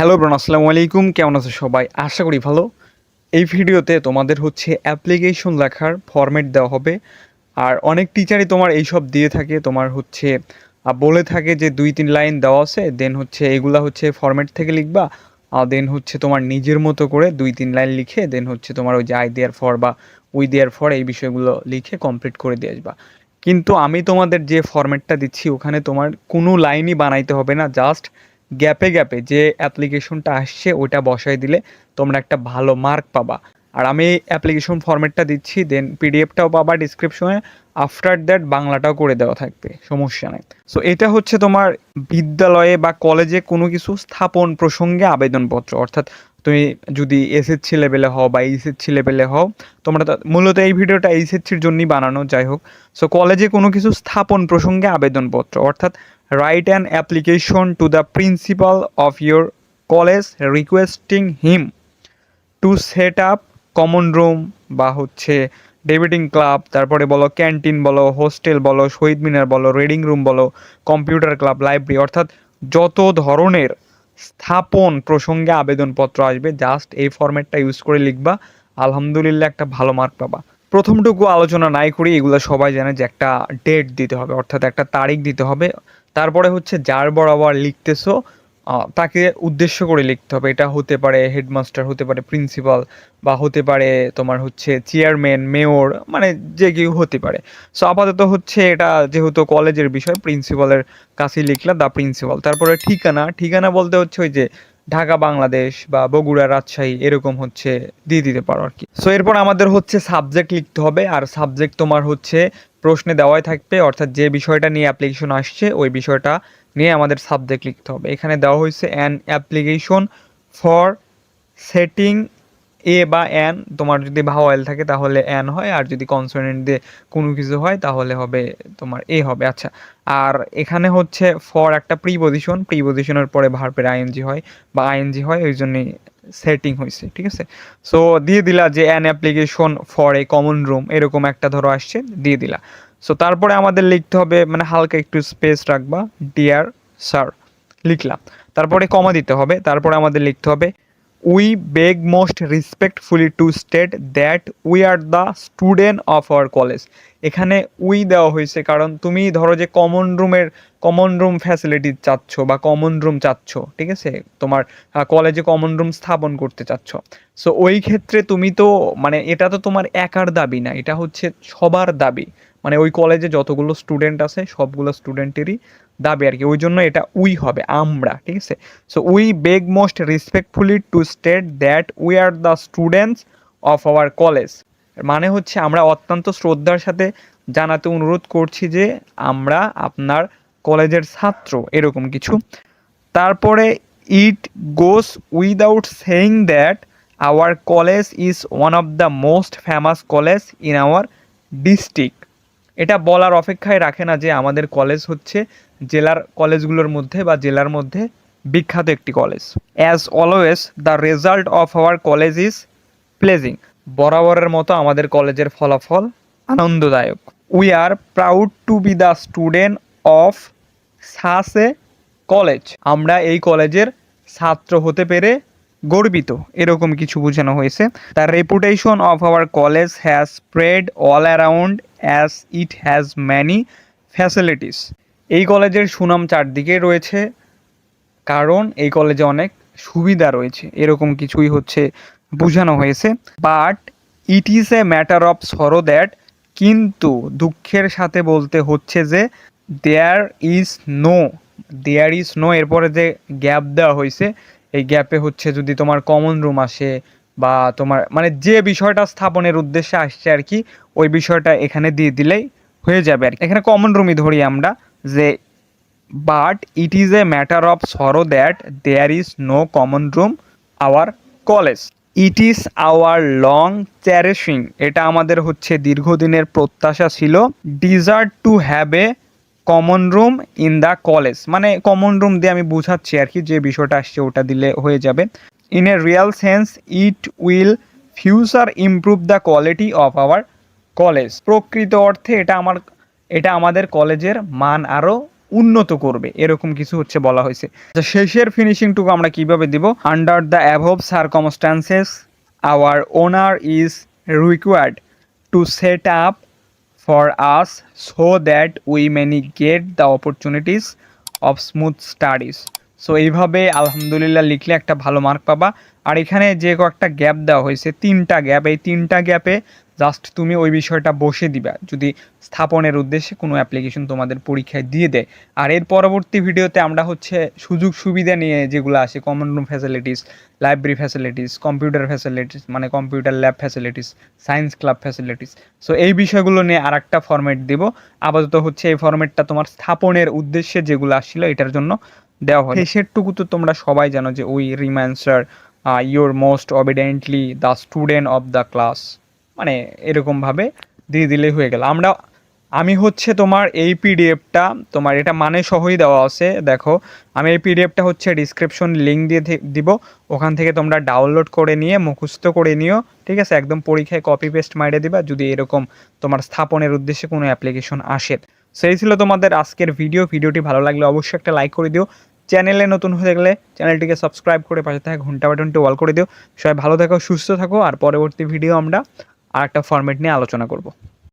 Hello ব্রন, আসসালামু আলাইকুম। কেমন আছো সবাই? আশা করি ভালো। এই ভিডিওতে তোমাদের হচ্ছে অ্যাপ্লিকেশন লেখার ফরম্যাট দেওয়া হবে। আর অনেক টিচারই তোমার এইসব দিয়ে থাকে। তোমার হচ্ছে বলে থাকে যে দুই, তিন লাইন দেওয়া আছে। দেন হচ্ছে এগুলা হচ্ছে ফরম্যাট থেকে লিখবা। আর দেন হচ্ছে তোমার নিজের মতো করে দুই, তিন লাইন লিখে দেন হচ্ছে তোমার ওই যে আই দেয়ার ফর বা উই দেয়ার ফর এই বিষয়গুলো লিখে কমপ্লিট করে দিয়ে আসবা। কিন্তু আমি তোমাদের যে ফরম্যাটটা দিচ্ছি, ওখানে তোমার কোনো লাইনই বানাইতে হবে না। জাস্ট গ্যাপে গ্যাপে যে অ্যাপ্লিকেশনটা আসছে ওটা বসাই দিলে তোমরা একটা ভালো মার্ক পাবা। আর আমি অ্যাপ্লিকেশন ফরম্যাটটা দিচ্ছি, দেন পিডিএফটাও পাবা ডিসক্রিপশনে। আফটার দ্যাট বাংলাটাও করে দেওয়া থাকবে, সমস্যা নেই। সো এটা হচ্ছে তোমার বিদ্যালয়ে বা কলেজে কোনো কিছু স্থাপন প্রসঙ্গে আবেদনপত্র। অর্থাৎ তুমি যদি এসএসসি লেভেলে হও বা এইচএসসি লেভেলে হও, তোমরা মূলত এই ভিডিওটা এইচএসসির জন্যই বানানো, যাই হোক। সো কলেজে কোনো কিছু স্থাপন প্রসঙ্গে আবেদনপত্র। অর্থাৎ write an application to the principal of your college requesting him to set up common room বা হচ্ছে ডেভিডিং ক্লাব তারপরে বলো ক্যান্টিন বলো হোস্টেল বলো, শহীদ মিনার বলো রিডিং রুম বলো কম্পিউটার ক্লাব লাইব্রেরি অর্থাৎ যত ধরনের স্থাপন প্রসঙ্গে আবেদনপত্র আসবে জাস্ট এই ফরম্যাটটা ইউজ করে লিখবা, আলহামদুলিল্লাহ একটা ভালো মার্ক পাবা। প্রথমটুকু আলোচনা নাই করি এগুলো সবাই জানে যে একটা ডেট দিতে হবে, অর্থাৎ একটা তারিখ দিতে হবে তারপরে হচ্ছে যার বরাবর লিখতেছো তাকে উদ্দেশ্য করে লিখতে হবে। এটা হতে পারে হেডমাস্টার, হতে পারে প্রিন্সিপাল, বা হতে পারে তোমার হচ্ছে চেয়ারম্যান, মেয়র মানে যে কেউ হতে পারে। সো আপাতত হচ্ছে এটা যেহেতু কলেজের বিষয়, প্রিন্সিপালের কাছেই লিখলা দা প্রিন্সিপাল। তারপরে ঠিকানা ঠিকানা বলতে হচ্ছে ওই যে ঢাকা, বাংলাদেশ, বা বগুড়া, রাজশাহী, এরকম হচ্ছে দিয়ে দিতে পারো আর কি। সো এরপর আমাদের হচ্ছে সাবজেক্ট লিখতে হবে, আর সাবজেক্ট তোমার হচ্ছে প্রশ্নে দেওয়াই থাকবে, অর্থাৎ যে বিষয়টা নিয়ে অ্যাপ্লিকেশন আসছে, ওই বিষয়টা নিয়ে আমাদের সাবজেক্ট লিখতে হবে। এখানে দেওয়া হয়েছে an application for setting a বা অ্যান তোমার যদি ভাওয়াল থাকে তাহলে অ্যান হয়, আর যদি কনসোনেন্ট দিয়ে কোনো কিছু হয় তাহলে হবে তোমার এ হবে। আচ্ছা আর এখানে হচ্ছে ফর একটা প্রিপোজিশন প্রিপোজিশনের পরে ভার্বের আইএনজি হয় বা আইএনজি হয়, ওই জন্যই সেটিং হয়েছে, ঠিক আছে? সো দিয়ে দিলা যে an application for a common room এরকম একটা ধরো আসছে, দিয়ে দিলা। সো তারপরে আমাদের লিখতে হবে মানে হালকা একটু স্পেস রাখবা ডিয়ার স্যার লিখলাম। তারপরে কমা দিতে হবে, তারপরে আমাদের লিখতে হবে we beg most respectfully to state that we are the student of our college এখানে উই দেওয়া হয়েছে, কারণ তুমি ধরো যে কমন রুমের কমন রুম ফ্যাসিলিটি চাচ্ছ বা কমন রুম চাচ্ছ, ঠিক আছে? তোমার কলেজে কমন রুম স্থাপন করতে চাচ্ছ। সো ওই ক্ষেত্রে তুমি তো মানে এটা তো তোমার একার দাবি না, এটা হচ্ছে সবার দাবি। মানে ওই কলেজে যতগুলো স্টুডেন্ট আছে, সবগুলো স্টুডেন্টেরই দাবি আর কি। ওই জন্য এটা উই হবে, আমরা, ঠিক আছে? So we beg most respectfully to state that we are the students of our college মানে হচ্ছে আমরা অত্যন্ত শ্রদ্ধার সাথে জানাতে অনুরোধ করছি যে আমরা আপনার কলেজের ছাত্র, এরকম কিছু। তারপরে it goes without saying that our college is one of the most famous college in our district এটা বলার অপেক্ষায় রাখে না যে আমাদের কলেজ হচ্ছে জেলার কলেজগুলোর মধ্যে বা জেলার মধ্যে বিখ্যাত একটি college as always the result of our college is pleasing বরাবরের মতো আমাদের কলেজের ফলাফল আনন্দদায়ক। We are proud to be the student of সাসে college আমরা এই কলেজের ছাত্র হতে পেরে গর্বিত, এরকম কিছু বোঝানো হয়েছে। The reputation of our college has spread all around as it has many facilities এই কলেজের সুনাম চারদিকে রয়েছে, কারণ এই কলেজে অনেক সুবিধা রয়েছে, এরকম কিছুই হচ্ছে বোঝানো হয়েছে। But it is a matter of sorrow that কিন্তু দুঃখের সাথে বলতে হচ্ছে যে there is no there is no এরপরে যে গ্যাপ দেওয়া হয়েছে এই গ্যাপে হচ্ছে যদি তোমার কমন রুম আসে বা তোমার মানে যে বিষয়টা স্থাপনের উদ্দেশ্যে আসছে আর কি, ওই বিষয়টা এখানে দিয়ে দিলেই হয়ে যাবে আর এখানে কমন রুমই ধরি আমরা যে but it is a matter of sorrow that there is no common room our college it is our long cherishing এটা আমাদের হচ্ছে দীর্ঘদিনের প্রত্যাশা ছিল desire to have a common room in the college মানে কমন রুম দিয়ে আমি বুঝাচ্ছি আর কি, যে বিষয়টা আসছে ওটা দিলে হয়ে যাবে। In a real sense it will future improve the quality of our college প্রকৃত অর্থে এটা আমার, এটা আমাদের কলেজের মান আরও উন্নত করবে, এরকম কিছু হচ্ছে বলা হয়েছে। শেষের ফিনিশিংটুকু আমরা কীভাবে দিব? Under the above circumstances our honour is required to set up for us so that we may get the opportunities of smooth studies. So এইভাবে আলহামদুলিল্লাহ লিখলে একটা ভালো মার্ক পাবা। আর এখানে যে কয়েকটা গ্যাপ দেওয়া হয়েছে, তিনটা গ্যাপ এই তিনটা গ্যাপে জাস্ট তুমি ওই বিষয়টা বসে দিবা। যদি স্থাপনের উদ্দেশ্যে কোনো অ্যাপ্লিকেশন তোমাদের পরীক্ষায় দিয়ে দেয়। আর এর পরবর্তী ভিডিওতে আমরা হচ্ছে সুযোগ সুবিধা নিয়ে যেগুলো আসে common room facilities library facilities computer facilities মানে computer lab facilities science club facilities so এই বিষয়গুলো নিয়ে আর একটা ফর্মেট দেবো। আপাতত হচ্ছে এই ফর্মেটটা তোমার স্থাপনের উদ্দেশ্যে যেগুলো আসছিল এটার জন্য দেওয়া হয় শেষেরটুকু তো তোমরা সবাই জানো যে we remain sir your most obediently the student of the class মানে এরকমভাবে দিয়ে দিলেই হয়ে গেল। আমরা, আমি হচ্ছে তোমার এই পিডিএফটা তোমার এটা মানে সহই দেওয়া আছে, দেখো। আমি এই পিডিএফটা হচ্ছে ডিসক্রিপশন লিঙ্ক দিয়ে দিব। ওখান থেকে তোমরা ডাউনলোড করে নিয়ে, মুখস্থ করে নিও, ঠিক আছে? একদম পরীক্ষায় কপি পেস্ট মাইরে দিবা, যদি এরকম তোমার স্থাপনের উদ্দেশ্যে কোনো অ্যাপ্লিকেশন আসে। সেই ছিল তোমাদের আজকের ভিডিও ভিডিওটি ভালো লাগলে অবশ্যই একটা লাইক করে দিও। চ্যানেলে নতুন হয়ে গেলে চ্যানেলটিকে সাবস্ক্রাইব করে পাশে থাকা ঘণ্টা বাটনটি অল করে দিও। সবাই ভালো থাকো, সুস্থ থাকো, আর পরবর্তী ভিডিও আমরা আর একটা ফরম্যাট নিয়ে আলোচনা করব।